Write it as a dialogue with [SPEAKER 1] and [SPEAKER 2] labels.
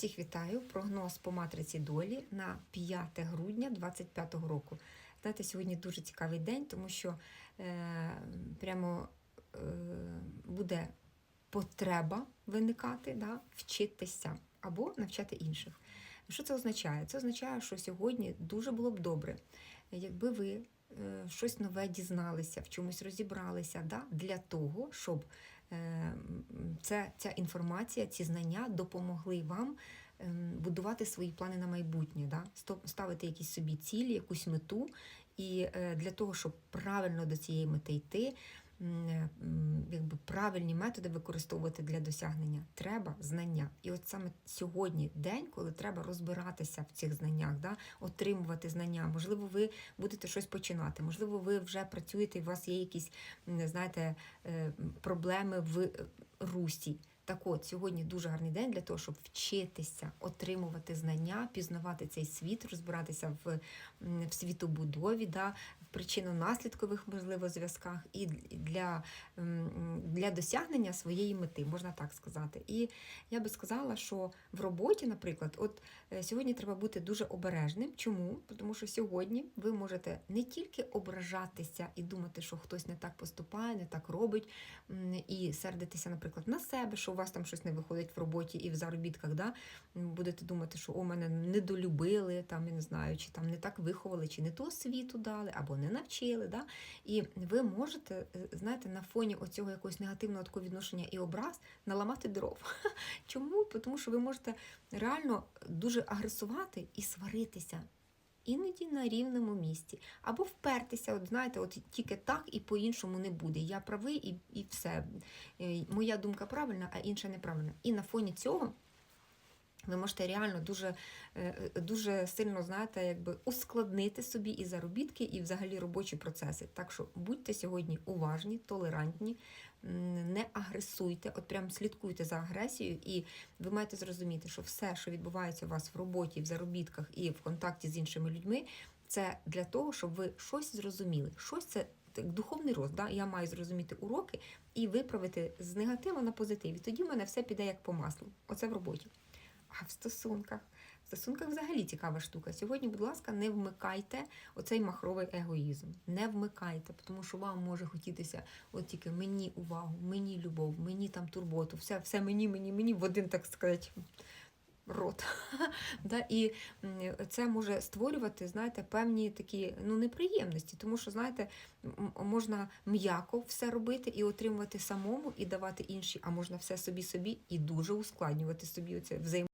[SPEAKER 1] Всіх вітаю. Прогноз по матриці долі на 5 грудня 2025 року. Знаєте, сьогодні дуже цікавий день, тому що е, прямо е, буде потреба виникати, да, вчитися або навчати інших. Що це означає? Це означає, що сьогодні дуже було б добре, якби ви е, щось нове дізналися, в чомусь розібралися, да, для того, щоб це, ця інформація, ці знання допомогли вам ем, будувати свої плани на майбутнє, да? ставити якісь собі цілі, якусь мету. І е, для того, щоб правильно до цієї мети йти, е, якби правильні методи використовувати для досягнення, треба знання. І от саме сьогодні день, коли треба розбиратися в цих знаннях, да? отримувати знання. Можливо, ви будете щось починати, можливо, ви вже працюєте, і у вас є якісь, знаєте, е, проблеми в е, русі. Так от, сьогодні дуже гарний день для того, щоб вчитися, отримувати знання, пізнавати цей світ, розбиратися в, в світобудові, да, в причинно-наслідкових, можливо, зв'язках і для, для досягнення своєї мети, можна так сказати. І я би сказала, що в роботі, наприклад, от е, сьогодні треба бути дуже обережним. Чому? Тому що сьогодні ви можете не тільки ображатися і думати, що хтось не так поступає, не так робить, і сердитися, наприклад, на себе, що вас там щось не виходить в роботі і в заробітках, да? Будете думати, що о, мене недолюбили, там, я не знаю, чи там не так виховали, чи не ту освіту дали, або не навчили. Да? І ви можете, е, знаєте, на фоні оцього якогось негативного такого відношення і образ наламати дров. Чому? Тому що ви можете реально дуже агресувати і сваритися. Іноді на рівному місці. Або впертися, от знаєте, от тільки так і по-іншому не буде. Я правий і, і все. Е, Моя думка правильна, а інша неправильна. І на фоні цього ви можете реально дуже, е, е, дуже сильно знаєте, якби ускладнити собі і заробітки, і взагалі робочі процеси. Так що будьте сьогодні уважні, толерантні, не агресуйте, от прям слідкуйте за агресією, і ви маєте зрозуміти, що все, що відбувається у вас в роботі, в заробітках і в контакті з іншими людьми, це для того, щоб ви щось зрозуміли. Щось це духовний рост. Да? Я маю зрозуміти уроки і виправити з негативу на позитив. І тоді в мене все піде як по маслу. Оце в роботі. А в стосунках? В стосунках взагалі цікава штука. Сьогодні, будь ласка, не вмикайте оцей махровий егоїзм. Не вмикайте, тому що вам може хотітися от тільки мені увагу, мені любов, мені там турботу, все, все мені, мені, мені в один, так сказати, рот. да? І це може створювати, знаєте, певні такі ну, неприємності, тому що, знаєте, можна м'яко все робити і отримувати самому, і давати інші, а можна все собі собі і дуже ускладнювати собі оце взаємодію.